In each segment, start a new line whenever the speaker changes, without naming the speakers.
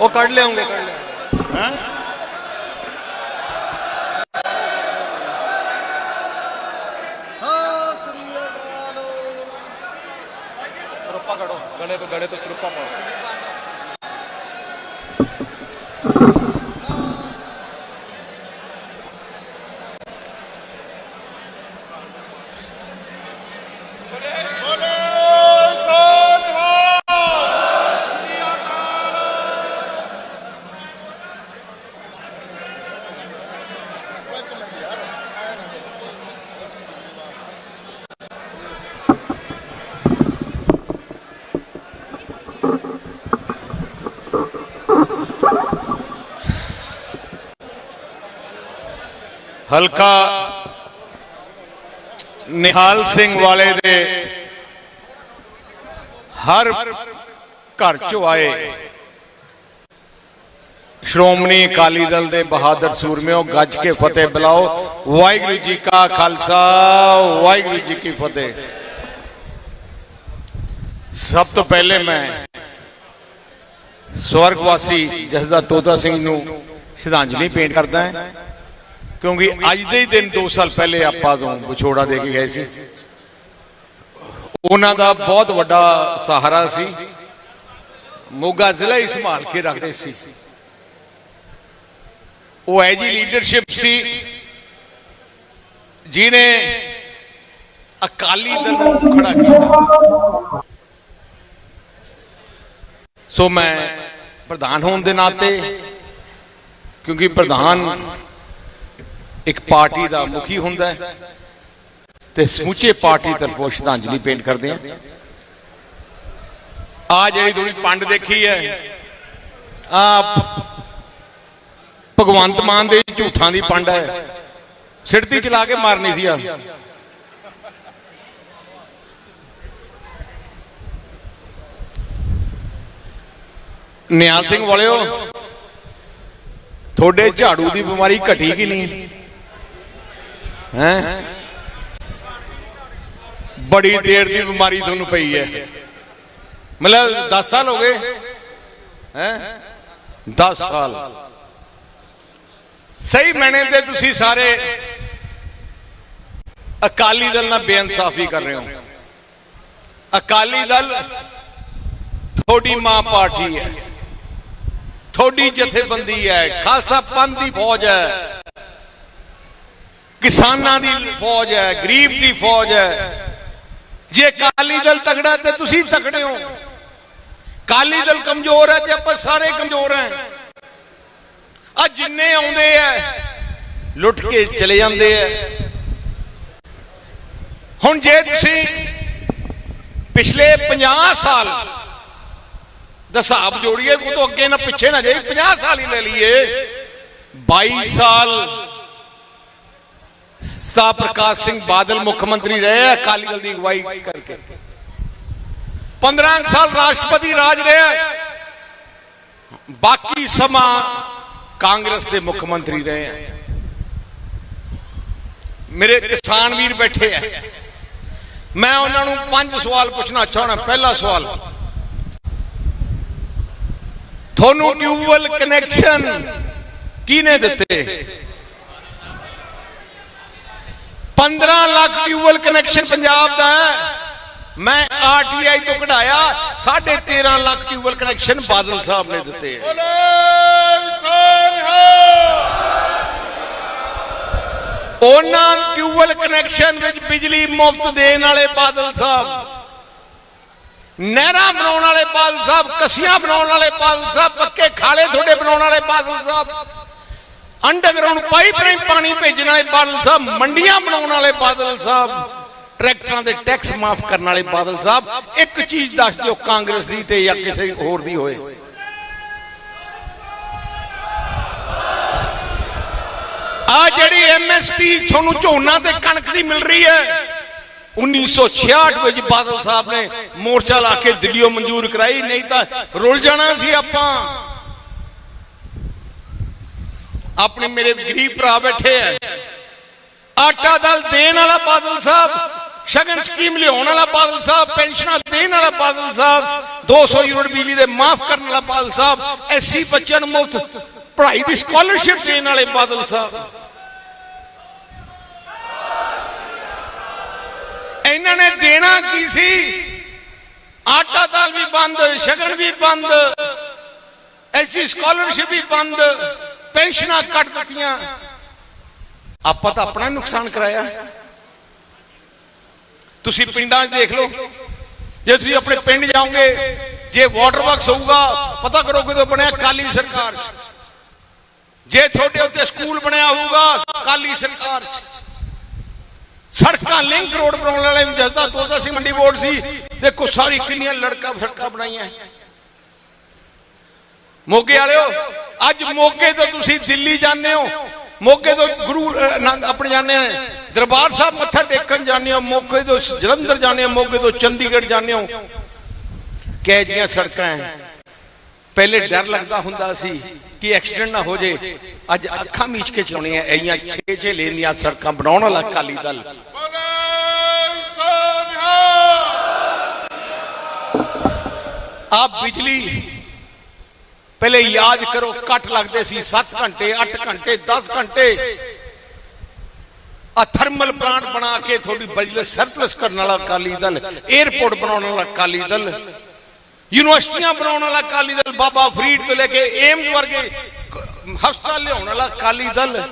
ਉਹ ਕੱਢ ਲਿਆਉਂਗੇ। ਕੱਢ ਲਿਆਉਂਗੇ
ਹੈ? ਹਲਕਾ ਨਿਹਾਲ ਸਿੰਘ ਵਾਲੇ ਦੇ ਹਰ ਘਰ ਚੋਂ ਆਏ। ਸ਼੍ਰੋਮਣੀ ਅਕਾਲੀ ਦਲ ਦੇ ਬਹਾਦਰ ਸੂਰਮਿਓ, ਗੱਜ ਕੇ ਫਤਿਹ ਬੁਲਾਓ। ਵਾਹਿਗੁਰੂ ਜੀ ਕਾ ਖਾਲਸਾ, ਵਾਹਿਗੁਰੂ ਜੀ ਕੀ ਫਤਿਹ। ਸਭ ਤੋਂ ਪਹਿਲੇ ਮੈਂ ਸਵਰਗਵਾਸੀ ਜਸਦਾ ਤੋਤਾ ਸਿੰਘ ਨੂੰ ਸ਼ਰਧਾਂਜਲੀ ਭੇਂਟ ਕਰਦਾ ਹਾਂ। ਕਿਉਂਕਿ ਅੱਜ ਦੇ ਹੀ ਦਿਨ 2 ਸਾਲ ਪਹਿਲੇ ਆਪਾਂ ਤੋਂ ਵਿਛੋੜਾ ਦੇ ਕੇ ਗਏ ਸੀ। ਉਹਨਾਂ ਦਾ ਬਹੁਤ ਵੱਡਾ ਸਹਾਰਾ ਸੀ। ਮੋਗਾ ਜ਼ਿਲ੍ਹਾ ਹੀ ਸੰਭਾਲ ਕੇ ਰੱਖਦੇ ਸੀ। ਉਹ ਐ ਜੀ ਲੀਡਰਸ਼ਿਪ ਸੀ। ਜਿਨੇ ਅਕਾਲੀ ਦਲ ਨੂੰ ਖੜਾ ਕੀਤਾ। ਸੋ ਮੈਂ ਪ੍ਰਧਾਨ ਹੋਣ ਦੇ ਨਾਤੇ ਕਿਉਂਕਿ ਪ੍ਰਧਾਨ ਇੱਕ ਪਾਰਟੀ ਦਾ ਮੁਖੀ ਹੁੰਦਾ ਹੈ ਤੇ ਸਮੁੱਚੇ ਪਾਰਟੀ ਤਰਫੋਂ ਸ਼ਰਧਾਂਜਲੀ ਪੇਂਟ ਕਰਦੇ ਆ ਆ ਜਿਹੜੀ ਤੁਸੀਂ ਪੰਡ ਦੇਖੀ ਹੈ, ਆ ਭਗਵੰਤ ਮਾਨ ਦੇ ਝੂਠਾਂ ਦੀ ਪੰਡ ਹੈ। ਸਿਰਤੀ ਚਲਾ ਕੇ ਮਾਰਨੀ ਸੀ ਆ। ਨਿਆਲ ਸਿੰਘ ਵਾਲਿਓ, ਤੁਹਾਡੇ ਝਾੜੂ ਦੀ ਬਿਮਾਰੀ ਘਟੀ ਕਿ ਨਹੀਂ? ਹੈ? ਬੜੀ ਦੇਰ ਦੀ ਬਿਮਾਰੀ ਤੁਹਾਨੂੰ ਪਈ ਹੈ। ਮਤਲਬ 10 ਸਾਲ ਹੋ ਗਏ। ਹੈ? 10 ਸਾਲ। ਸਹੀ ਮੈਨੇ ਤੇ ਤੁਸੀਂ ਸਾਰੇ ਅਕਾਲੀ ਦਲ ਨਾਲ ਬੇਇਨਸਾਫੀ ਕਰ ਰਹੇ ਹੋ। ਅਕਾਲੀ ਦਲ ਤੁਹਾਡੀ ਮਾਂ ਪਾਰਟੀ ਹੈ। ਤੁਹਾਡੀ ਜਥੇਬੰਦੀ ਹੈ। ਖਾਲਸਾ ਪੰਥ ਦੀ ਫੌਜ ਹੈ। ਕਿਸਾਨਾਂ ਦੀ ਫੌਜ ਹੈ ਗਰੀਬ ਦੀ ਫੌਜ ਹੈ। ਜੇ ਕਾਲੀ ਦਲ ਤਗੜਾ ਤੇ ਤੁਸੀਂ ਤਗੜੇ ਹੋ। ਕਾਲੀ ਦਲ ਕਮਜ਼ੋਰ ਹੈ ਤੇ ਆਪਾਂ ਸਾਰੇ ਕਮਜ਼ੋਰ ਹਾਂ। ਆ ਜਿੰਨੇ ਆਉਂਦੇ ਆ ਲੁੱਟ ਕੇ ਚਲੇ ਜਾਂਦੇ ਆ। ਹੁਣ ਜੇ ਤੁਸੀਂ ਪਿਛਲੇ 50 ਸਾਲ ਦਾ ਹਿਸਾਬ ਜੋੜੀਏ ਉਹ ਤੋਂ ਅੱਗੇ ਨਾ ਪਿੱਛੇ ਨਾ ਜਾਈ 50 ਸਾਲ ਹੀ ਲੈ ਲਈਏ। 22 ਸਾਲ ਸਤਾ ਪ੍ਰਕਾਸ਼ ਸਿੰਘ ਬਾਦਲ ਮੁੱਖ ਮੰਤਰੀ ਰਹੇ ਅਕਾਲੀ ਦਲ ਦੀ ਅਗਵਾਈ ਕਰਕੇ। 15 ਸਾਲ ਰਾਸ਼ਟਰਪਤੀ ਰਾਜ ਰਿਹਾ ਬਾਕੀ ਸਮਾਂ ਕਾਂਗਰਸ ਦੇ ਮੁੱਖ ਮੰਤਰੀ ਰਹੇ ਆ। ਮੇਰੇ ਕਿਸਾਨ ਵੀਰ ਬੈਠੇ ਆ। ਮੈਂ ਉਹਨਾਂ ਨੂੰ ਪੰਜ ਸਵਾਲ ਪੁੱਛਣਾ ਚਾਹਣਾ ਪਹਿਲਾ ਸਵਾਲ। ਤੁਹਾਨੂੰ ਟਿਊਬਵੈਲ ਕਨੈਕਸ਼ਨ ਕਿਹਨੇ ਦਿੱਤੇ? 15 ਲੱਖ ਟਿਊਬਵੈਲ ਕਨੈਕਸ਼ਨ ਪੰਜਾਬ ਦਾ ਹੈ। ਮੈਂ ਆਰਟੀਆਈ ਤੋਂ ਕਢਾਇਆ 13.5 ਲੱਖ ਟਿਊਬਵੈਲ ਕਨੈਕਸ਼ਨ ਬਾਦਲ ਸਾਹਿਬ ਨੇ ਦਿੱਤੇ ਹੈ। ਉਹਨਾਂ ਟਿਊਬਵੈਲ ਕਨੈਕਸ਼ਨ ਵਿੱਚ ਬਿਜਲੀ ਮੁਫਤ ਦੇਣ ਵਾਲੇ ਬਾਦਲ ਸਾਹਿਬ ਨਹਿਰਾਂ ਬਣਾਉਣ ਵਾਲੇ ਬਾਦਲ ਸਾਹਿਬ ਕਸੀਆਂ ਬਣਾਉਣ ਵਾਲੇ ਬਾਦਲ ਸਾਹਿਬ ਪੱਕੇ ਖਾਲੇ ਤੁਹਾਡੇ ਬਣਾਉਣ ਵਾਲੇ ਬਾਦਲ ਸਾਹਿਬ ਅੰਡਰਗਰਾਉਂਡ ਪਾਈਪ ਰਾਹੀਂ ਪਾਣੀ ਭੇਜਣ ਵਾਲੇ ਬਾਦਲ ਸਾਹਿਬ, ਮੰਡੀਆਂ ਬਣਾਉਣ ਵਾਲੇ ਬਾਦਲ ਸਾਹਿਬ, ਟਰੈਕਟਰਾਂ ਦੇ ਟੈਕਸ ਮਾਫ ਕਰਨ ਵਾਲੇ ਬਾਦਲ ਸਾਹਿਬ, ਇੱਕ ਚੀਜ਼ ਦੱਸ ਦਿਓ, ਕਾਂਗਰਸ ਦੀ ਤੇ ਜਾਂ ਕਿਸੇ ਹੋਰ ਦੀ ਹੋਏ। ਆ ਜਿਹੜੀ ਐਮਐਸਪੀ ਤੁਹਾਨੂੰ ਝੋਨਾ ਤੇ ਕਣਕ ਦੀ ਮਿਲ ਰਹੀ ਹੈ 1966 ਵਿੱਚ ਬਾਦਲ ਸਾਹਿਬ ਨੇ ਮੋਰਚਾ ਲਾ ਕੇ ਦਿੱਲੀੋਂ ਮਨਜ਼ੂਰ ਕਰਾਈ, ਨਹੀਂ ਤਾਂ ਰੁੱਲ ਜਾਣਾ ਸੀ ਆਪਾਂ। ਆਪਣੇ ਮੇਰੇ ਗਰੀਬ ਭਰਾ ਬੈਠੇ ਆ। ਆਟਾ ਦਲ ਦੇਣ ਵਾਲਾ ਬਾਦਲ ਸਾਹਿਬ, ਸ਼ਗਨ ਸਕੀਮ ਲਿਆਉਣ ਵਾਲਾ ਬਾਦਲ ਸਾਹਿਬ, ਪੈਨਸ਼ਨਾਂ ਦੇਣ ਵਾਲਾ ਬਾਦਲ ਸਾਹਿਬ 200 ਯੂਨਿਟ ਬਿਜਲੀ ਦੇ ਮਾਫ ਕਰਨ ਵਾਲਾ ਬਾਦਲ ਸਾਹਿਬ ਐਸਸੀ ਬੱਚਿਆਂ ਨੂੰ ਮੁਫਤ ਪੜ੍ਹਾਈ ਦੀ ਸਕਾਲਰਸ਼ਿਪ ਦੇਣ ਵਾਲੇ ਬਾਦਲ ਸਾਹਿਬ। ਇਹਨਾਂ ਨੇ ਦੇਣਾ ਕੀ ਸੀ? ਆਟਾ ਦਾਲ ਵੀ ਬੰਦ, ਸ਼ਗਨ ਵੀ ਬੰਦ, ਐਸੀ ਸਕਾਲਰਸ਼ਿਪ ਵੀ ਬੰਦ। ਪੈਨਸ਼ਨਾਂ ਕੱਟ ਦਿੱਤੀਆਂ। ਆਪਾਂ ਤਾਂ ਆਪਣਾ ਨੁਕਸਾਨ ਕਰਾਇਆ। ਤੁਸੀਂ ਪਿੰਡਾਂ 'ਚ ਦੇਖ ਲਓ। ਜੇ ਤੁਸੀਂ ਆਪਣੇ ਪਿੰਡ ਜਾਓਗੇ, ਜੇ ਵਾਟਰ ਵਰਕਸ ਹੋਊਗਾ, ਪਤਾ ਕਰੋ ਕਿਦੋਂ ਬਣਿਆ ਕਾਲੀ ਸਰਕਾਰ 'ਚ। ਜੇ ਤੁਹਾਡੇ ਉੱਤੇ ਸਕੂਲ ਬਣਿਆ ਹੋਊਗਾ ਕਾਲੀ ਸਰਕਾਰ 'ਚ। ਸੜਕਾਂ ਲਿੰਕ ਰੋਡ ਬਣਾਉਣ ਵਾਲੇ ਨੂੰ ਜਸਦਾ ਤੋਦਾ ਸੀ ਮੰਡੀ ਬੋਰਡ ਸੀ। ਦੇਖੋ ਸਾਰੀ ਕਿੰਨੀਆਂ ਲੜਕਾ ਫੜਕਾ ਬਣਾਈਆਂ। ਮੋਗੇ ਵਾਲਿਓ ਅੱਜ ਮੋਗੇ ਤੋਂ ਤੁਸੀਂ ਦਿੱਲੀ ਜਾਂਦੇ ਹੋ। ਮੋਗੇ ਤੋਂ ਗੁਰੂ ਆਨੰਦ ਆਪਣੇ ਜਾਂਦੇ ਆ ਦਰਬਾਰ ਸਾਹਿਬ ਮੱਥਾ ਟੇਕਣ ਜਾਂਦੇ ਹੋ। ਮੋਗੇ ਤੋਂ ਜਲੰਧਰ ਜਾਂਦੇ ਹੋ। ਮੋਗੇ ਤੋਂ ਚੰਡੀਗੜ੍ਹ ਜਾਂਦੇ ਹੋ। ਕਹਿ ਜੀਆਂ ਸੜਕਾਂ ਹੈ ਪਹਿਲੇ ਡਰ ਲੱਗਦਾ ਹੁੰਦਾ ਸੀ ਕਿ ਐਕਸੀਡੈਂਟ ਨਾ ਹੋ ਜੇ। ਅੱਜ ਅੱਖਾਂ ਮੀਚ ਕੇ ਚਲਾਉਣੀਆਂ ਐਈਆਂ 6-6 ਲੇਨ ਦੀਆਂ ਸੜਕਾਂ ਬਣਾਉਣ ਵਾਲਾ ਅਕਾਲੀ ਦਲ। ਆਪ ਬਿਜਲੀ ਪਹਿਲੇ ਯਾਦ ਕਰੋ, ਕੱਟ ਲੱਗਦੇ ਸੀ 7 ਘੰਟੇ 8 ਘੰਟੇ 10 ਘੰਟੇ। ਆ ਥਰਮਲ ਪਲਾਂਟ ਬਣਾ ਕੇ ਤੁਹਾਡੀ ਬਿਜਲੀ ਸਰਪਲਸ ਕਰਨ ਵਾਲਾ ਅਕਾਲੀ ਦਲ 에어ਪੋਰਟ ਬਣਾਉਣ ਵਾਲਾ ਅਕਾਲੀ ਦਲ, ਯੂਨੀਵਰਸਿਟੀਆਂ ਬਣਾਉਣ ਵਾਲਾ ਅਕਾਲੀ ਦਲ, ਬਾਬਾ ਫਰੀਦ ਤੋਂ ਲੈ ਕੇ ਏਮਜ਼ ਵਰਗੇ ਹਸਪਤਾਲ ਲਿਆਉਣ ਵਾਲਾ ਅਕਾਲੀ ਦਲ,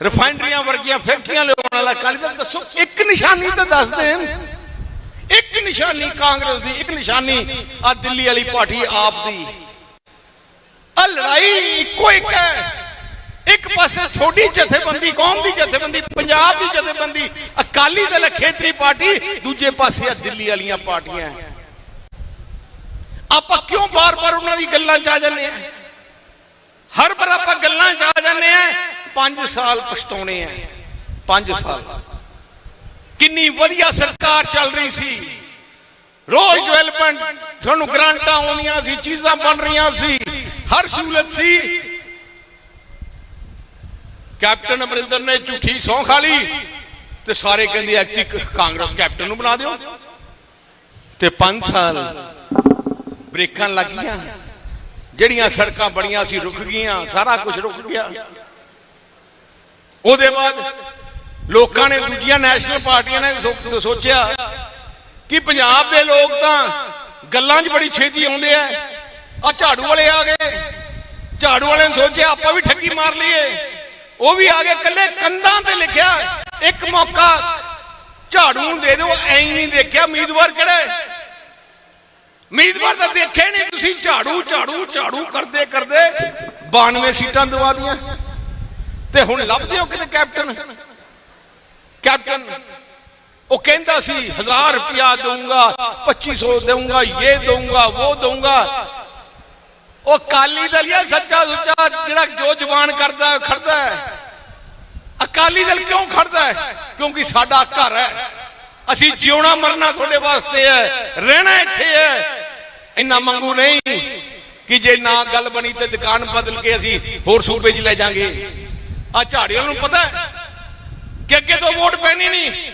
ਰਿਫਾਈਨਰੀਆਂ ਵਰਗੀਆਂ ਫੈਕਟਰੀਆਂ ਲਿਆਉਣ ਵਾਲਾ ਅਕਾਲੀ ਦਲ। ਦੱਸੋ, ਇੱਕ ਨਿਸ਼ਾਨੀ ਤਾਂ ਦੱਸ ਦੇਣ। ਇੱਕ ਨਿਸ਼ਾਨੀ ਕਾਂਗਰਸ ਦੀ, ਇੱਕ ਨਿਸ਼ਾਨੀ ਆ ਦਿੱਲੀ ਵਾਲੀ ਪਾਰਟੀ ਆਪ ਦੀ। ਆ ਲੜਾਈ ਇੱਕੋ ਇੱਕ ਹੈ। ਇੱਕ ਪਾਸੇ ਛੋਟੀ ਜਥੇਬੰਦੀ ਕੌਮ ਦੀ ਜਥੇਬੰਦੀ ਪੰਜਾਬ ਦੀ ਜਥੇਬੰਦੀ ਅਕਾਲੀ ਦਲ ਖੇਤਰੀ ਪਾਰਟੀ ਦੂਜੇ ਪਾਸੇ ਆ ਦਿੱਲੀ ਵਾਲੀਆਂ ਪਾਰਟੀਆਂ। ਆਪਾਂ ਕਿਉਂ ਬਾਰ-ਬਾਰ ਉਹਨਾਂ ਦੀ ਗੱਲਾਂ 'ਚ ਆ ਜਾਂਦੇ ਆ? ਹਰ ਵਾਰ ਆਪਾਂ ਗੱਲਾਂ 'ਚ ਆ ਜਾਂਦੇ ਆ 5 ਸਾਲ ਪਛਤਾਉਣੇ ਆ। 5 ਸਾਲ। ਕਿੰਨੀ ਵਧੀਆ ਸਰਕਾਰ ਚੱਲ ਰਹੀ ਸੀ। ਰੋਜ਼ ਡਿਵੈਲਪਮੈਂਟ ਤੁਹਾਨੂੰ ਗ੍ਰਾਂਟਾਂ ਆਉਂਦੀਆਂ ਸੀ ਚੀਜ਼ਾਂ ਬਣ ਰਹੀਆਂ ਸੀ। ਹਰ ਸਹੂਲਤ ਸੀ। ਕੈਪਟਨ ਅਮਰਿੰਦਰ ਨੇ ਝੂਠੀ ਸੌਂ ਖਾ ਲਈ ਤੇ ਸਾਰੇ ਕਹਿੰਦੇ ਐਕਟੀ ਕਾਂਗਰਸ ਕੈਪਟਨ ਨੂੰ ਬਣਾ ਦਿਓ। ਤੇ 5 ਸਾਲ ਬ੍ਰੇਕਾਂ ਲੱਗ ਗਈਆਂ ਜਿਹੜੀਆਂ ਸੜਕਾਂ ਬਣੀਆਂ ਸੀ ਰੁਕ ਗਈਆਂ, ਸਾਰਾ ਕੁਝ ਰੁਕ ਗਿਆ। ਉਹਦੇ ਬਾਅਦ ਲੋਕਾਂ ਨੇ ਦੂਜੀਆਂ ਨੈਸ਼ਨਲ ਪਾਰਟੀਆਂ ਨੇ ਸੋਚਿਆ ਕਿ ਪੰਜਾਬ ਦੇ ਲੋਕ ਤਾਂ ਗੱਲਾਂ 'ਚ ਬੜੀ ਛੇਤੀ ਆਉਂਦੇ ਆ। ਆ ਝਾੜੂ ਵਾਲੇ ਆ ਗਏ। ਝਾੜੂ ਵਾਲੇ ਨੇ ਸੋਚਿਆ, ਆਪਾਂ ਵੀ ਠੱਗੀ ਮਾਰ ਲਈਏ। ਉਹ ਵੀ ਆ ਗਏ ਕੱਲੇ ਕੰਧਾਂ ਤੇ ਲਿਖਿਆ, ਇੱਕ ਮੌਕਾ। ਝਾੜੂ ਨੂੰ ਦੇ ਦਿਓ, ਐਂ ਨਹੀਂ ਦੇਖਿਆ, ਉਮੀਦਵਾਰ ਕਿਹੜਾ ਉਮੀਦਵਾਰ ਤਾਂ ਦੇਖੇ ਨਹੀਂ ਤੁਸੀਂ, ਝਾੜੂ ਝਾੜੂ ਝਾੜੂ ਕਰਦੇ ਕਰਦੇ 92 ਸੀਟਾਂ ਦਵਾ ਦੀਆਂ। ਤੇ ਹੁਣ ਲੱਭਦੇ ਹੋ ਕਿਤੇ ਕੈਪਟਨ? ਕੈਪਟਨ, ਉਹ ਕਹਿੰਦਾ ਸੀ 1000 ਰੁਪਿਆ ਦਊਂਗਾ 2500 ਦਊਂਗਾ ਇਹ ਦਊਂਗਾ ਉਹ ਦਊਂਗਾ। ਉਹ ਕਾਲੀ ਦਲਿਆ ਸੱਚਾ ਸੁੱਚਾ, ਜਿਹੜਾ ਜੋ ਜ਼ਬਾਨ ਕਰਦਾ ਖੜਦਾ ਹੈ। ਅਕਾਲੀ ਦਲ ਕਿਉਂ ਖੜਦਾ ਹੈ? ਕਿਉਂਕਿ ਸਾਡਾ ਘਰ ਹੈ। ਅਸੀਂ ਜਿਉਣਾ ਮਰਨਾ ਤੁਹਾਡੇ ਵਾਸਤੇ ਹੈ, ਰਹਿਣਾ ਇੱਥੇ ਹੈ। ਇੰਨਾ ਮੰਗੂ ਨਹੀਂ ਕਿ ਜੇ ਨਾ ਗੱਲ ਬਣੀ ਤੇ ਦੁਕਾਨ ਬਦਲ ਕੇ ਅਸੀਂ ਹੋਰ ਸੂਬੇ 'ਚ ਲੈ ਜਾਾਂਗੇ। ਆ ਝਾੜੀਆਂ ਨੂੰ ਪਤਾ ਹੈ ਕਿ ਅੱਗੇ ਤੋਂ ਵੋਟ ਪੈਣੀ ਨਹੀਂ।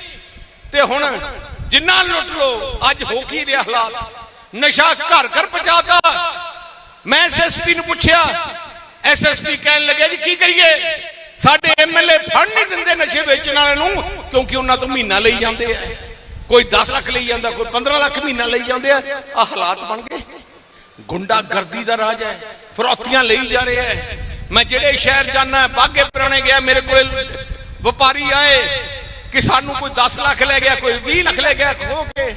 ਤੇ ਹੁਣ ਜਿੰਨਾ ਲੁੱਟ ਲੋ ਅੱਜ ਹੋ ਕੀ ਰਿਹਾ ਹਾਲਾਤ? ਨਸ਼ਾ ਘਰ ਘਰ ਪਹੁੰਚਾਤਾ। ਮੈਂ ਐਸਐਸਪੀ ਨੂੰ ਪੁੱਛਿਆ ਐਸਐਸਪੀ ਕਹਿਣ ਲੱਗਿਆ ਜੀ, ਕੀ ਕਰੀਏ? ਸਾਡੇ ਐਮਐਲਏ ਫੜ ਨਹੀਂ ਦਿੰਦੇ ਨਸ਼ੇ ਵੇਚਣ ਵਾਲਿਆਂ ਨੂੰ, ਕਿਉਂਕਿ ਉਹਨਾਂ ਤੋਂ ਮਹੀਨਾ ਲਈ ਜਾਂਦੇ ਆ। ਕੋਈ 10 ਲੱਖ ਲਈ ਜਾਂਦਾ, ਕੋਈ 15 ਲੱਖ ਮਹੀਨਾ ਲਈ ਜਾਂਦੇ ਆ। ਆ ਹਾਲਾਤ ਬਣ ਗਏ। ਗੁੰਡਾ ਗਰਦੀ ਦਾ ਰਾਜ ਹੈ, ਫਰੋਤੀਆਂ ਲਈ ਜਾ ਰਿਹਾ ਹੈ। ਮੈਂ ਜਿਹੜੇ ਸ਼ਹਿਰ ਜਾਣਾ ਬਾਗੇ ਪੁਰਾਣੇ ਗਿਆ, ਮੇਰੇ ਕੋਲ ਵਪਾਰੀ ਆਏ ਕਿ ਸਾਨੂੰ ਕੋਈ 10 ਲੱਖ ਲੈ ਗਿਆ, ਕੋਈ 20 ਲੱਖ ਲੈ ਗਿਆ ਖੋ ਕੇ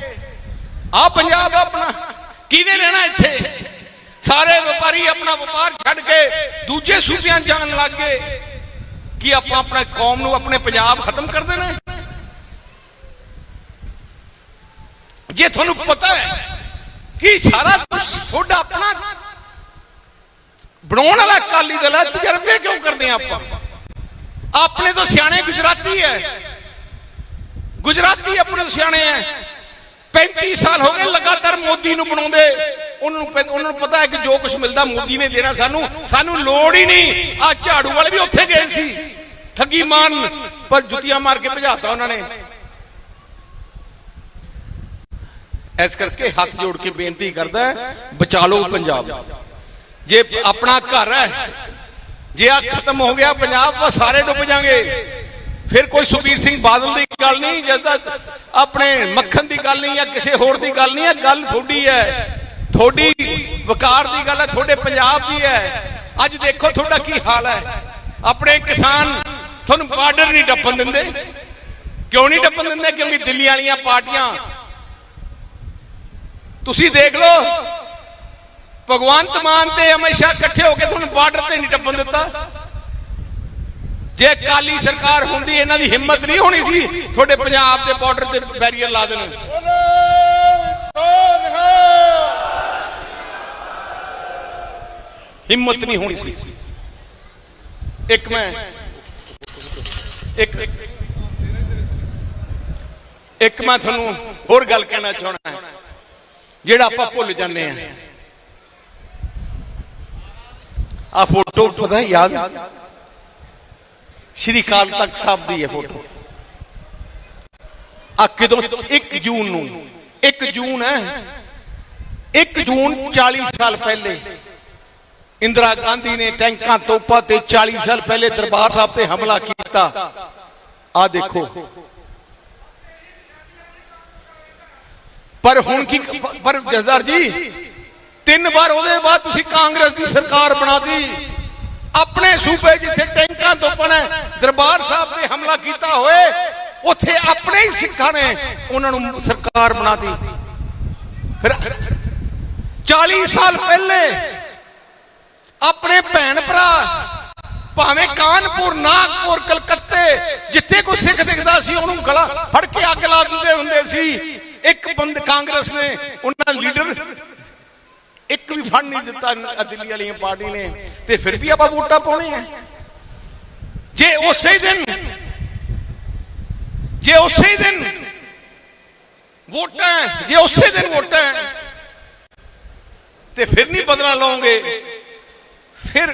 ਆ ਪੰਜਾਬ ਆਪਣਾ ਕਿਹਨੇ ਰਹਿਣਾ ਇੱਥੇ? ਸਾਰੇ ਵਪਾਰੀ ਆਪਣਾ ਵਪਾਰ ਛੱਡ ਕੇ ਦੂਜੇ ਸੂਬਿਆਂ ਜਾਣ ਲੱਗ ਗਏ। ਕਿ ਆਪਾਂ ਆਪਣੇ ਕੌਮ ਨੂੰ ਆਪਣੇ ਪੰਜਾਬ ਖਤਮ ਕਰ ਦੇਣਾ ਜੇ ਤੁਹਾਨੂੰ ਪਤਾ ਹੈ ਕਿ ਸਾਰਾ ਕੁਝ ਤੁਹਾਡਾ ਆਪਣਾ ਬਣਾਉਣ ਵਾਲਾ ਅਕਾਲੀ ਦਲ ਹੈ, ਤਜਰਬੇ ਕਿਉਂ ਕਰਦੇ ਆ ਆਪਾਂ? ਆਪਣੇ ਤੋਂ ਸਿਆਣੇ ਗੁਜਰਾਤੀ ਹੈ। ਗੁਜਰਾਤੀ ਆਪਣੇ ਤੋਂ ਸਿਆਣੇ ਹੈ। 35 ਸਾਲ ਹੋ ਗਏ ਲਗਾਤਾਰ ਮੋਦੀ ਨੂੰ ਬਣਾਉਂਦੇ। ਉਹਨਾਂ ਨੂੰ ਉਹਨਾਂ ਨੂੰ ਪਤਾ ਹੈ ਕਿ ਜੋ ਕੁਝ ਮਿਲਦਾ ਮੋਦੀ ਨੇ ਦੇਣਾ ਸਾਨੂੰ। ਸਾਨੂੰ ਲੋੜ ਹੀ ਨਹੀਂ। ਆ ਝਾੜੂ ਵਾਲੇ ਵੀ ਉੱਥੇ ਗਏ ਸੀ। ਠੱਗੀ ਮਾਰਨ। ਪਰ ਜੁੱਤੀਆਂ ਮਾਰ ਕੇ ਭਜਾਤਾ ਉਹਨਾਂ ਨੇ। ਇਸ ਕਰਕੇ ਹੱਥ ਜੋੜ ਕੇ ਬੇਨਤੀ ਕਰਦਾ ਹੈ, ਬਚਾ ਲਓ ਪੰਜਾਬ। ਜੇ ਆਪਣਾ ਘਰ ਹੈ ਜੇ ਆ ਖਤਮ ਹੋ ਗਿਆ ਪੰਜਾਬ ਤਾਂ ਸਾਰੇ ਡੁੱਬ ਜਾਣਗੇ। ਫਿਰ ਕੋਈ ਸੁਖਬੀਰ ਸਿੰਘ ਬਾਦਲ ਦੀ ਗੱਲ ਨਹੀਂ ਜਦ ਆਪਣੇ ਮੱਖਣ ਦੀ ਗੱਲ ਨਹੀਂ ਜਾਂ ਕਿਸੇ ਹੋਰ ਦੀ ਗੱਲ ਨਹੀਂ ਹੈ ਗੱਲ ਤੁਹਾਡੀ ਹੈ। ਤੁਹਾਡੀ ਵਕਾਰ ਦੀ ਗੱਲ ਹੈ, ਤੁਹਾਡੇ ਪੰਜਾਬ ਦੀ ਹੈ। ਅੱਜ ਦੇਖੋ ਤੁਹਾਡਾ ਕੀ ਹਾਲ ਹੈ। ਆਪਣੇ ਕਿਸਾਨ ਤੁਹਾਨੂੰ ਬਾਰਡਰ ਨਹੀਂ ਟੱਪਣ ਦਿੰਦੇ। ਕਿਉਂ ਨਹੀਂ ਟੱਪਣ ਦਿੰਦੇ? ਕਿਉਂਕਿ ਦਿੱਲੀ ਵਾਲੀਆਂ ਪਾਰਟੀਆਂ। ਤੁਸੀਂ ਦੇਖ ਲਓ, ਭਗਵੰਤ ਮਾਨ ਤੇ ਹਮੇਸ਼ਾ ਇਕੱਠੇ ਹੋ ਕੇ ਤੁਹਾਨੂੰ ਬਾਰਡਰ ਤੇ ਨਹੀਂ ਟੱਪਣ ਦਿੱਤਾ। ਜੇ ਕਾਲੀ ਸਰਕਾਰ ਹੁੰਦੀ, ਇਹਨਾਂ ਦੀ ਹਿੰਮਤ ਨਹੀਂ ਹੋਣੀ ਸੀ, ਤੁਹਾਡੇ ਪੰਜਾਬ ਦੇ ਬਾਰਡਰ ਤੇ ਬੈਰੀਅਰ ਲਾ ਦੇਣ। ਹਿੰਮਤ ਨਹੀਂ ਹੋਣੀ ਸੀ। ਇੱਕ ਮੈਂ, ਇੱਕ ਇੱਕ ਮੈਂ ਤੁਹਾਨੂੰ ਹੋਰ ਗੱਲ ਕਹਿਣਾ ਚਾਹਣਾ ਹੈ, ਜਿਹੜਾ ਆਪਾਂ ਭੁੱਲ ਜਾਂਦੇ ਆ ਆ ਫੋਟੋ ਪਤਾ ਯਾਦ ਸ਼੍ਰੀ ਕਾਲ ਤਖਤ ਸਾਹਿਬ ਦੀ ਹੈ ਫੋਟੋ। ਆ ਕਦੋਂ? 1 ਜੂਨ ਨੂੰ। 1 ਜੂਨ ਹੈ। 1 ਜੂਨ 40 ਸਾਲ ਪਹਿਲੇ। ਇੰਦਰਾ ਗਾਂਧੀ ਨੇ ਟੈਂਕਾਂ ਤੋਪਾਂ ਤੇ 40 ਸਾਲ ਪਹਿਲੇ ਦਰਬਾਰ ਸਾਹਿਬ ਤੇ ਹਮਲਾ ਕੀਤਾ ਆ ਦੇਖੋ ਪਰ ਹੁਣ ਕੀ ਪਰ ਜਸਦਾਰ ਜੀ ਤਿੰਨ ਵਾਰ ਉਹਦੇ ਬਾਅਦ ਤੁਸੀਂ ਕਾਂਗਰਸ ਦੀ ਸਰਕਾਰ ਬਣਾਤੀ ਆਪਣੇ ਸੂਬੇ ਜਿੱਥੇ ਟੈਂਕਾਂ ਤੋਪਣ ਨੇ ਦਰਬਾਰ ਸਾਹਿਬ ਤੇ ਹਮਲਾ ਕੀਤਾ ਹੋਏ ਉੱਥੇ ਆਪਣੇ ਹੀ ਸਿੱਖਾਂ ਨੇ ਉਹਨਾਂ ਨੂੰ ਸਰਕਾਰ ਬਣਾਤੀ ਫਿਰ 40 ਸਾਲ ਪਹਿਲੇ ਆਪਣੇ ਭੈਣ ਭਰਾ, ਭਾਵੇਂ ਕਾਨਪੁਰ, ਨਾਗਪੁਰ, ਕਲਕੱਤੇ, ਜਿੱਥੇ ਕੋਈ ਸਿੱਖ ਦਿਖਦਾ ਸੀ, ਉਹਨੂੰ ਗਲਾ ਫੜ ਕੇ ਅੱਗ ਲਾ ਦਿੰਦੇ ਹੁੰਦੇ ਸੀ। ਇੱਕ ਬੰਦ ਕਾਂਗਰਸ ਨੇ, ਉਹਨਾਂ ਲੀਡਰ ਇੱਕ ਵੀ ਫੜ ਨਹੀਂ ਦਿੱਤਾ, ਦਿੱਲੀ ਵਾਲੀਆਂ ਪਾਰਟੀ ਨੇ, ਤੇ ਫਿਰ ਵੀ ਆਪਾਂ ਵੋਟਾਂ ਪਾਉਣੀਆਂ। ਜੇ ਉਸੇ ਦਿਨ, ਜੇ ਉਸੇ ਦਿਨ ਵੋਟਾਂ, ਜੇ ਉਸੇ ਦਿਨ ਵੋਟਾਂ, ਤੇ ਫਿਰ ਨਹੀਂ ਬਦਲਾ ਲਓਗੇ। ਫਿਰ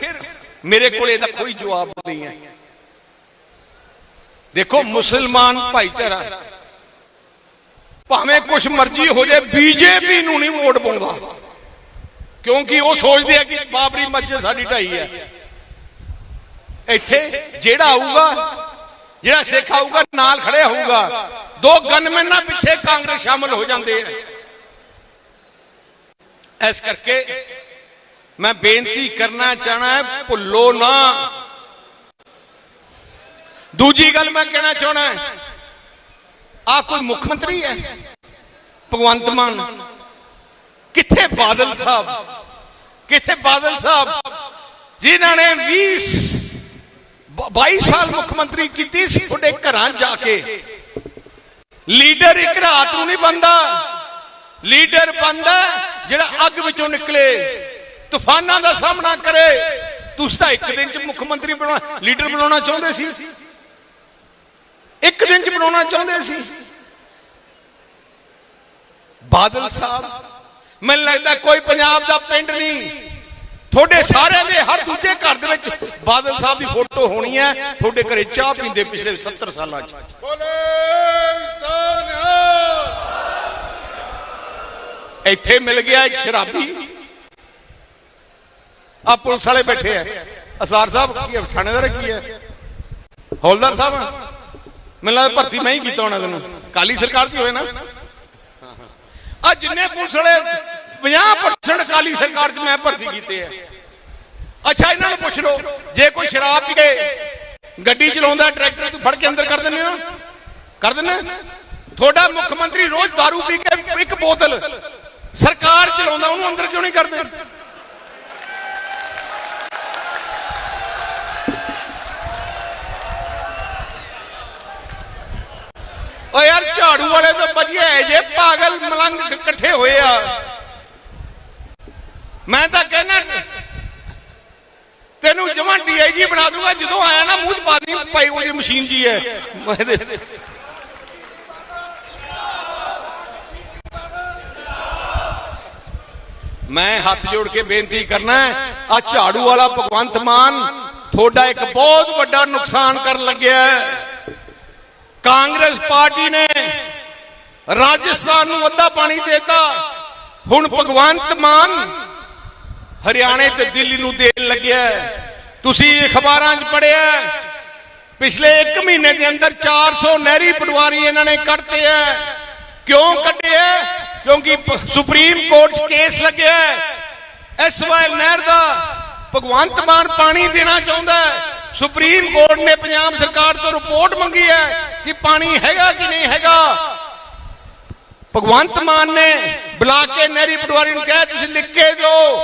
ਮੇਰੇ ਕੋਲ ਇਹਦਾ ਕੋਈ ਜਵਾਬ ਨਹੀਂ ਹੈ। ਦੇਖੋ ਮੁਸਲਮਾਨ ਭਾਈਚਾਰਾ ਭਾਵੇਂ ਕੁਝ ਮਰਜ਼ੀ ਹੋ ਜਾਏ ਬੀਜੇਪੀ ਨੂੰ ਨਹੀਂ ਵੋਟ ਪਾਉਂਦਾ। ਕਿਉਂਕਿ ਉਹ ਸੋਚਦੇ ਆ ਕਿ ਬਾਬਰੀ ਮਸਜਿਦ ਸਾਡੀ ਢਾਈ ਹੈ। ਇੱਥੇ ਜਿਹੜਾ ਆਊਗਾ ਜਿਹੜਾ ਸਿੱਖ ਆਊਗਾ ਨਾਲ ਖੜੇ ਹੋਊਗਾ। ਦੋ ਗਨਮੈਨਾਂ ਪਿੱਛੇ ਕਾਂਗਰਸ ਸ਼ਾਮਲ ਹੋ ਜਾਂਦੇ ਆ। ਇਸ ਕਰਕੇ ਮੈਂ ਬੇਨਤੀ ਕਰਨਾ ਚਾਹਣਾ ਹੈ, ਭੁੱਲੋ ਨਾ। ਦੂਜੀ ਗੱਲ ਮੈਂ ਕਹਿਣਾ ਚਾਹਣਾ ਹੈ ਆ ਕੋਈ ਮੁੱਖ ਮੰਤਰੀ ਹੈ? ਭਗਵੰਤ ਮਾਨ। ਕਿੱਥੇ ਬਾਦਲ ਸਾਹਿਬ? ਕਿੱਥੇ ਬਾਦਲ ਸਾਹਿਬ? ਜਿਨ੍ਹਾਂ ਨੇ 20 ਬ- 22 ਸਾਲ ਮੁੱਖ ਮੰਤਰੀ ਕੀਤੀ ਸੀ, ਤੁਹਾਡੇ ਘਰਾਂ ਜਾ ਕੇ। ਲੀਡਰ ਇੱਕ ਰਾਤ ਨੂੰ ਨਹੀਂ ਬੰਦਾ ਲੀਡਰ ਬੰਦਾ ਜਿਹੜਾ ਅੱਗ ਵਿੱਚੋਂ ਨਿਕਲੇ। ਤੂਫਾਨਾਂ ਦਾ ਸਾਹਮਣਾ ਕਰੇ। ਤੁਸੀਂ ਤਾਂ ਇੱਕ ਦਿਨ ਚ ਮੁੱਖ ਮੰਤਰੀ ਬਣਾਉਣਾ ਲੀਡਰ ਬਣਾਉਣਾ ਚਾਹੁੰਦੇ ਸੀ। ਇੱਕ ਦਿਨ ਚ ਬਣਾਉਣਾ ਚਾਹੁੰਦੇ ਸੀ। ਬਾਦਲ ਸਾਹਿਬ ਮੈਨੂੰ ਲੱਗਦਾ ਕੋਈ ਪੰਜਾਬ ਦਾ ਪਿੰਡ ਨਹੀਂ। ਤੁਹਾਡੇ ਸਾਰਿਆਂ ਦੇ ਹਰ ਦੂਜੇ ਘਰ ਦੇ ਵਿੱਚ ਬਾਦਲ ਸਾਹਿਬ ਦੀ ਫੋਟੋ ਹੋਣੀ ਹੈ। ਤੁਹਾਡੇ ਘਰੇ ਚਾਹ ਪੀਂਦੇ ਪਿਛਲੇ 70 ਸਾਲਾਂ 'ਚ। ਇੱਥੇ ਮਿਲ ਗਿਆ ਇੱਕ ਸ਼ਰਾਬੀ। ਆ ਪੁਲਿਸ ਵਾਲੇ ਬੈਠੇ ਆ। ਅਸਾਰ ਸਾਹਿਬ, ਕੀ ਥਾਣੇਦਾਰ ਕੀ ਹੈ ਹੌਲਦਾਰ ਸਾਹਿਬ, ਮੈਨੂੰ ਲੱਗਦਾ ਭਰਤੀ ਮੈਂ ਹੀ ਕੀਤਾ ਉਹਨਾਂ ਨੂੰ ਕਾਲੀ ਸਰਕਾਰ ਦੀ ਹੋਏ ਨਾ। ਆ ਜਿੰਨੇ ਪੁਲਿਸ ਵਾਲੇ 50% ਕਾਲੀ ਸਰਕਾਰ 'ਚ ਮੈਂ ਭਰਤੀ ਕੀਤੇ ਆ। ਅੱਛਾ, ਇਹਨਾਂ ਨੂੰ ਪੁੱਛ ਲਓ, ਜੇ ਕੋਈ ਸ਼ਰਾਬ ਪੀ ਕੇ ਗੱਡੀ ਚਲਾਉਂਦਾ, ਟਰੈਕਟਰ ਤੂੰ ਫੜ ਕੇ ਅੰਦਰ ਕਰ ਦਿੰਦੇ ਹੋ? ਕਰ ਦਿੰਦੇ ਤੁਹਾਡਾ ਮੁੱਖ ਮੰਤਰੀ ਰੋਜ਼ दारू ਪੀ ਕੇ ਇੱਕ ਬੋਤਲ ਸਰਕਾਰ ਚਲਾਉਂਦਾ, ਉਹਨੂੰ ਅੰਦਰ ਕਿਉਂ ਨਹੀਂ ਕਰਦੇ? ਓ ਯਾਰ ਝਾੜੂ ਵਾਲੇ ਤੋਂ ਬਚਿਆ ਜੇ ਪਾਗਲ ਮਲੰਗ ਇਕੱਠੇ ਹੋਏ ਆ। ਮੈਂ ਤਾਂ ਕਹਿੰਦਾ, ਤੈਨੂੰ ਜਮਾਂ ਡੀਆਈਜੀ ਬਣਾ ਦੂੰਗਾ, ਜਦੋਂ ਆਇਆ ਨਾ ਮੂੰਹ ਚ ਪਾ ਦੀ ਭਾਈ ਉਹ ਮਸ਼ੀਨ ਜੀ ਹੈ। ਮੈਂ ਮੈਂ ਹੱਥ ਜੋੜ ਕੇ ਬੇਨਤੀ ਕਰਨਾ ਆ ਝਾੜੂ ਵਾਲਾ ਭਗਵੰਤ ਮਾਨ, ਤੁਹਾਡਾ ਇੱਕ ਬਹੁਤ ਵੱਡਾ ਨੁਕਸਾਨ ਕਰਨ ਲੱਗਿਆ ਹੈ। ਕਾਂਗਰਸ ਪਾਰਟੀ ਨੇ ਰਾਜਸਥਾਨ ਨੂੰ ਅੱਧਾ ਪਾਣੀ ਦੇਤਾ। ਹੁਣ ਭਗਵੰਤ ਮਾਨ ਹਰਿਆਣੇ ਤੇ ਦਿੱਲੀ ਨੂੰ ਦੇਣ ਲੱਗਿਆ ਤੁਸੀਂ ਅਖਬਾਰਾਂ 'ਚ ਪੜਿਆ ਪਿਛਲੇ 1 ਮਹੀਨੇ ਦੇ ਅੰਦਰ 400 ਨਹਿਰੀ ਪਟਵਾਰੀ ਇਹਨਾਂ ਨੇ ਕੱਢਤੇ ਐ ਕਿਉਂ ਕੱਢੇ ਐ ਕਿਉਂਕਿ ਸੁਪਰੀਮ ਕੋਰਟ 'ਚ ਕੇਸ ਲੱਗਿਆ ਐਸਵਾਈਐਲ ਨਹਿਰ ਦਾ ਭਗਵੰਤ ਮਾਨ ਪਾਣੀ ਦੇਣਾ ਚਾਹੁੰਦਾ ਹੈ। ਸੁਪਰੀਮ ਕੋਰਟ ਨੇ ਪੰਜਾਬ ਸਰਕਾਰ ਤੋਂ ਰਿਪੋਰਟ ਮੰਗੀ ਹੈ ਕਿ ਪਾਣੀ ਹੈਗਾ ਕਿ ਨਹੀਂ ਹੈਗਾ। ਭਗਵੰਤ ਮਾਨ ਨੇ ਬੁਲਾ ਕੇ ਨਹਿਰੀ ਪਟਵਾਰੀ ਨੂੰ ਕਿਹਾ, ਤੁਸੀਂ ਲਿਖ ਕੇ ਦਿਓ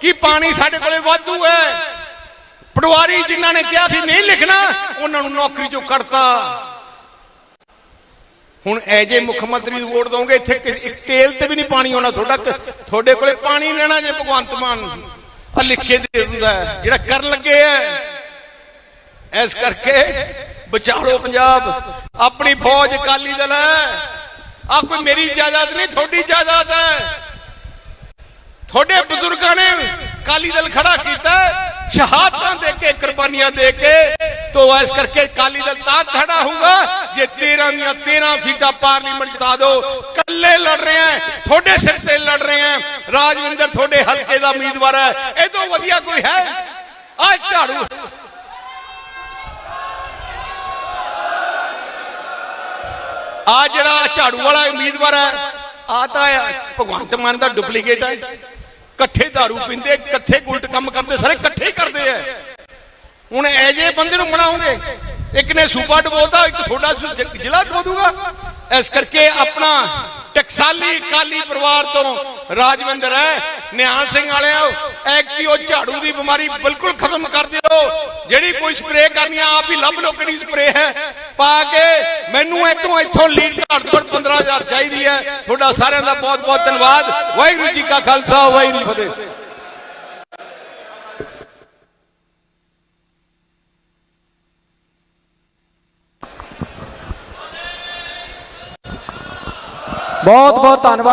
ਕਿ ਪਾਣੀ ਸਾਡੇ ਕੋਲੇ ਵਾਧੂ ਹੈ। ਪਟਵਾਰੀ ਜਿਨ੍ਹਾਂ ਨੇ ਕਿਹਾ ਸੀ ਨਹੀਂ ਲਿਖਣਾ, ਉਹਨਾਂ ਨੂੰ ਨੌਕਰੀ ਚੋਂ ਕੱਢਤਾ। ਹੁਣ ਐਜੇ ਮੁੱਖ ਮੰਤਰੀ ਨੂੰ ਵੋਟ ਦੋਗੇ ਇੱਥੇ ਕਿ- ਇੱਕ ਟੇਲ ਤੇ ਵੀ ਨਹੀਂ ਪਾਣੀ ਆਉਣਾ ਤੁਹਾਡਾ ਤੁਹਾਡੇ ਕੋਲੇ ਪਾਣੀ ਲੈਣਾ ਜੇ ਭਗਵੰਤ ਮਾਨ ਆ ਲਿਖ ਕੇ ਦੇ ਦਿੰਦਾ ਜਿਹੜਾ ਕਰਨ ਲੱਗੇ ਐ ਇਸ ਕਰਕੇ ਵਿਚਾਰੋ ਪੰਜਾਬ, ਆਪਣੀ ਫੌਜ ਅਕਾਲੀ ਦਲ ਹੈ। ਆ ਕੋਈ ਮੇਰੀ ਜਾਇਦਾਦ ਨਹੀਂ, ਤੁਹਾਡੀ ਜਾਇਦਾਦ ਹੈ। ਤੁਹਾਡੇ ਬਜ਼ੁਰਗਾਂ ਨੇ ਅਕਾਲੀ ਦਲ ਖੜਾ ਕੀਤਾ ਸ਼ਹਾਦਤਾਂ ਦੇ ਕੇ, ਕੁਰਬਾਨੀਆਂ ਦੇ ਕੇ। ਤੋ ਇਸ ਕਰਕੇ ਅਕਾਲੀ ਦਲ ਤਾਂ ਖੜਾ ਹੋਊਗਾ, ਜੇ 13 ਦੀਆਂ 13 ਸੀਟਾਂ ਪਾਰਲੀਮੈਂਟ ਜਿਤਾ ਦਿਓ। ਕੱਲੇ ਲੜ ਰਹੇ ਆ ਤੁਹਾਡੇ ਸਿਰ ਤੇ ਲੜ ਰਹੇ ਆ ਰਾਜਵਿੰਦਰ ਤੁਹਾਡੇ ਹਲਕੇ ਦਾ ਉਮੀਦਵਾਰ ਹੈ। ਇਹ ਤੋਂ ਵਧੀਆ ਕੋਈ ਹੈ? ਆ ਝਾੜੂ ਆ ਜਿਹੜਾ ਝਾੜੂ ਵਾਲਾ ਉਮੀਦਵਾਰ ਹੈ, ਆ ਤਾਂ ਭਗਵੰਤ ਮਾਨ ਦਾ ਡੁਪਲੀਕੇਟ ਹੈ। ਇਕੱਠੇ दारू ਪੀਂਦੇ, ਇਕੱਠੇ ਉਲਟ ਕੰਮ ਕਰਦੇ, ਸਾਰੇ ਇਕੱਠੇ ਹੀ ਕਰਦੇ ਆ। ਹੁਣ ਐਜੇ ਬੰਦੇ ਨੂੰ ਬਣਾਉਂਗੇ ਇੱਕ ਨੇ ਸੂਬਾ ਡਬੋਦਾ ਇੱਕ ਤੁਹਾਡਾ ਜ਼ਿਲ੍ਹਾ ਡਬੋ ਦੂਗਾ। ਇਸ ਕਰਕੇ ਆਪਣਾ ਟਕਸਾਲੀ ਕਾਲੀ ਪਰਿਵਾਰ ਤੋਂ ਰਾਜਵਿੰਦਰ ਹੈ, ਨਿਹਾਲ ਸਿੰਘ ਵਾਲਿਓ ਐਕਟੀ ਉਹ ਝਾੜੂ ਦੀ ਬਿਮਾਰੀ ਬਿਲਕੁਲ ਖਤਮ ਕਰ ਦਿਓ। ਜਿਹੜੀ ਕੋਈ ਸਪਰੇਅ ਕਰਨੀ ਆ, ਆਪ ਹੀ ਲੱਭ ਲੋ ਕਿਹੜੀ ਸਪਰੇਅ ਹੈ। ਪਾ ਕੇ ਮੈਨੂੰ ਇੱਥੋਂ ਇੱਥੋਂ ਲੀਡ ਘੱਟ ਤੋਂ ਘੱਟ 15000 ਚਾਹੀਦੀ ਹੈ। ਤੁਹਾਡਾ ਸਾਰਿਆਂ ਦਾ ਬਹੁਤ ਬਹੁਤ ਧੰਨਵਾਦ। ਵਾਹਿਗੁਰੂ ਜੀ ਕਾ ਖਾਲਸਾ, ਵਾਹਿਗੁਰੂ ਜੀ ਫਤਿਹ।
ਬਹੁਤ ਬਹੁਤ ਧੰਨਵਾਦ।